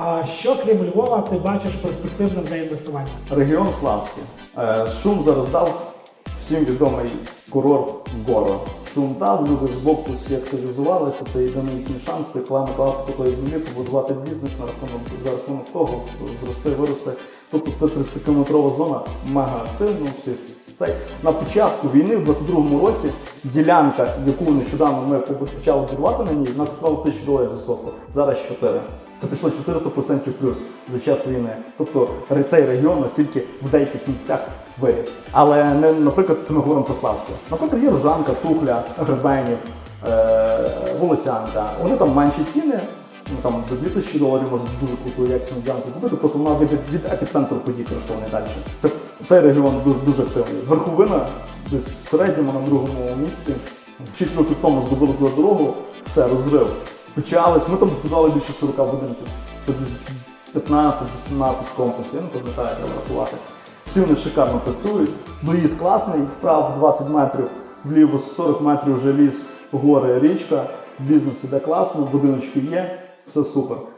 А що крім Львова ти бачиш перспективним для інвестування? Регіон Славський. Е, Шум зараз дав всім відомий курорт Горо. Шум дав, люди з боку всі активізувалися. Це єдиний їхній шанс рекламу багато такої землі, побудувати бізнес на рахунок за рахунок того, зрости, вирости. Тобто це 30-кілометрова зона мега активна. Всі цей на початку війни, в 22-му році, ділянка, яку нещодавно ми почали будувати на ній, вона коштувала тисячу доларів за сотку. Зараз 4. Це пішло 400% плюс за час війни. Тобто цей регіон настільки в деяких місцях виріс. Але не, наприклад, це ми говоримо про Славське. Наприклад, є Рожанка, Тухля, Гребенів, е, Волосянка. Вони там менші ціни. ну, Там за 2000 доларів можна дуже круту якісну ділянку купити, просто вона від, від епіцентру подій коштовний далі. Це цей регіон дуже дуже активний. Верховина десь в середньому на другому місці. 6 років тому зробили туди дорогу, все, розрив. Почались, ми там збудували більше 40 будинків. Це десь 15-18 комплексів, я не пам'ятаю, треба рахувати. Всі вони шикарно працюють. Доїзд класний, вправ 20 метрів, вліво 40 метрів вже ліс, гори, річка. Бізнес іде класно, будиночки є, все супер.